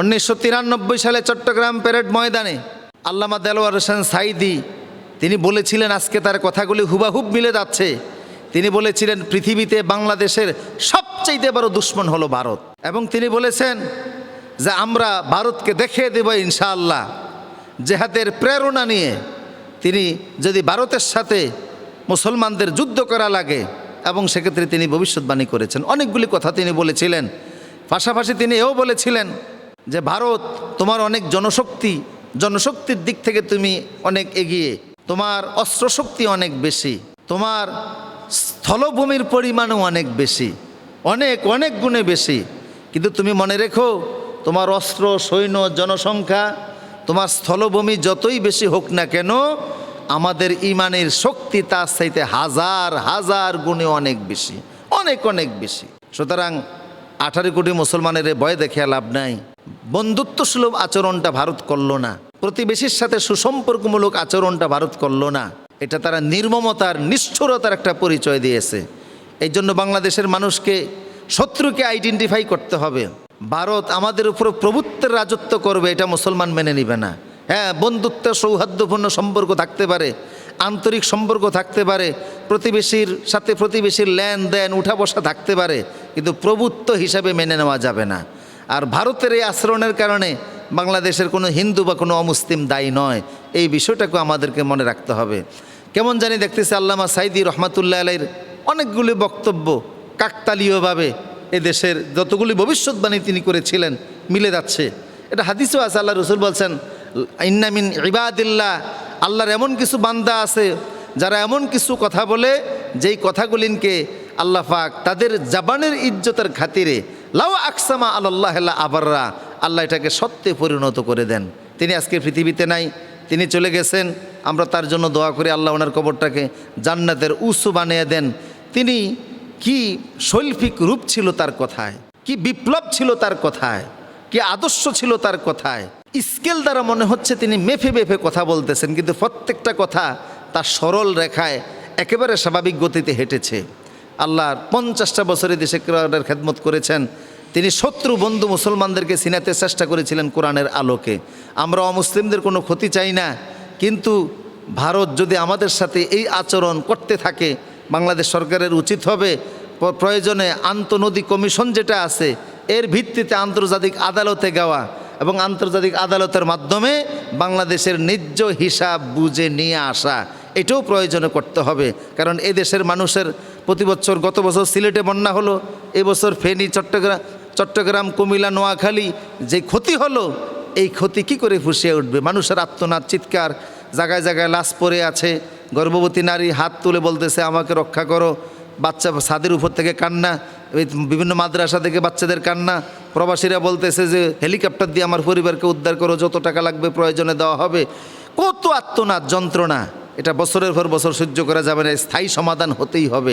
উনিশশো তিরানব্বই সালে চট্টগ্রাম প্যারেড ময়দানে আল্লামা দেলোয়ার হোসেন সাইদি, তিনি বলেছিলেন, আজকে তার কথাগুলি হুবাহুব মিলে যাচ্ছে। তিনি বলেছিলেন, পৃথিবীতে বাংলাদেশের সবচাইতে বড় দুশ্মন হলো ভারত। এবং তিনি বলেছেন যে, আমরা ভারতকে দেখিয়ে দেব ইনশাআল্লাহ। জেহাদের প্রেরণা নিয়ে তিনি যদি ভারতের সাথে মুসলমানদের যুদ্ধ করা লাগে, এবং সেক্ষেত্রে তিনি ভবিষ্যৎবাণী করেছেন। অনেকগুলি কথা তিনি বলেছিলেন। পাশাপাশি তিনি এও বলেছিলেন যে ভারত তোমার অনেক জনশক্তি, জনশক্তির দিক থেকে তুমি অনেক এগিয়ে। তোমার অস্ত্রশক্তি অনেক বেশি। তোমার স্থলভূমির পরিমাণও অনেক বেশি। অনেক অনেক গুণে বেশি। কিন্তু তুমি মনে রেখো, তোমার অস্ত্র, সৈন্য, জনসংখ্যা, তোমার স্থলভূমি যতই বেশি হোক না কেন, আমাদের ইমানের শক্তি তার চাইতে হাজার হাজার গুণে অনেক বেশি। অনেক অনেক বেশি। সুতরাং আঠারো কোটি মুসলমানের ভয় দেখে লাভ নাই। বন্ধুত্ব সুলভ আচরণটা ভারত করল না। প্রতিবেশীর সাথে সুসম্পর্কমূলক আচরণটা ভারত করল না। এটা তারা নির্মমতার, নিষ্ঠুরতার একটা পরিচয় দিয়েছে। এই জন্য বাংলাদেশের মানুষকে শত্রুকে আইডেন্টিফাই করতে হবে। ভারত আমাদের উপর প্রভুত্বের রাজত্ব করবে, এটা মুসলমান মেনে নিবে না। হ্যাঁ বন্ধুত্ব, সৌহার্দ্যপূর্ণ সম্পর্ক থাকতে পারে, আন্তরিক সম্পর্ক থাকতে পারে, প্রতিবেশীর সাথে প্রতিবেশীর লেনদেন, উঠা বসা থাকতে পারে, কিন্তু প্রভুত্ব হিসাবে মেনে নেওয়া যাবে না। আর ভারতের এই আচরণের কারণে বাংলাদেশের কোনো হিন্দু বা কোনো অমুসলিম দায়ী নয়। এই বিষয়টাকে আমাদেরকে মনে রাখতে হবে। কেমন জানি দেখতেছি আল্লামা সাইদি রহমাতুল্লাহ আলাইর অনেকগুলি বক্তব্য কাকতালীয়ভাবে এদেশের যতগুলি ভবিষ্যৎবাণী তিনি করেছিলেন মিলে যাচ্ছে। এটা হাদিসও আছে, আল্লাহ রসুল বলছেন ইন্নামিন ইবাদিল্লাহ, আল্লাহর এমন কিছু বান্দা আছে যারা এমন কিছু কথা বলে যেই কথাগুলিনকে আল্লাহ পাক তাদের জাবানের ইজ্জতের খাতিরে লাউ আকসামা আল্লাহ আবাররা। আল্লাহ এটাকে সত্যে পরিণত করে দেন। তিনি আজকে পৃথিবীতে নাই, তিনি চলে গেছেন। আমরা তার জন্য দোয়া করি আল্লাহ ওনার কবরটাকে জান্নাতের উৎস বানিয়ে দেন। তিনি কি শৈল্পিক রূপ ছিল তার কথায়, কি বিপ্লব ছিল তার কথায়, কি আদর্শ ছিল তার কথায়, স্কেল দ্বারা মনে হচ্ছে তিনি মেফে মেফে কথা বলতেছেন, কিন্তু প্রত্যেকটা কথা তার সরল রেখায় একেবারে স্বাভাবিক গতিতে হেঁটেছে। আল্লাহর পঞ্চাশটা বছরে দেশে কোরআনের খেদমত করেছেন। তিনি শত্রু বন্ধু মুসলমানদেরকে চিনাতে চেষ্টা করেছিলেন কোরআনের আলোকে। আমরা অমুসলিমদের কোনো ক্ষতি চাই না। কিন্তু ভারত যদি আমাদের সাথে এই আচরণ করতে থাকে, বাংলাদেশ সরকারের উচিত হবে। প্রয়োজনে আন্তনদী কমিশন যেটা আছে, এর ভিত্তিতে আন্তর্জাতিক আদালতে যাওয়া এবং আন্তর্জাতিক আদালতের মাধ্যমে বাংলাদেশের ন্যায্য হিসাব বুঝে নিয়ে আসা। এটাও প্রয়োজনে করতে হবে। কারণ এই দেশের মানুষের প্রতি বছর গত বছর সিলেটে বন্যা হলো এবছর ফেনী চট্টগ্রাম চট্টগ্রাম, কুমিল্লা, নোয়াখালী যে ক্ষতি হলো, এই ক্ষতি কি করে ফুসিয়ে উঠবে? মানুষের আত্মনাদ, চিৎকার, জায়গায় জায়গায় লাশ পড়ে আছে, গর্ভবতী নারী হাত তুলে বলতেছে, আমাকে রক্ষা করো। বাচ্চা ছাদের উপর থেকে কান্না বিভিন্ন মাদ্রাসা থেকে বাচ্চাদের কান্না, প্রবাসীরা বলতেছে যে, হেলিকপ্টার দিয়ে আমার পরিবারকে উদ্ধার করো, যত টাকা লাগবে প্রয়োজনে দেওয়া হবে। কত আত্মনাদ, যন্ত্রণা। এটা বছরের পর বছর সহ্য করা যাবে না স্থায়ী সমাধান হতেই হবে।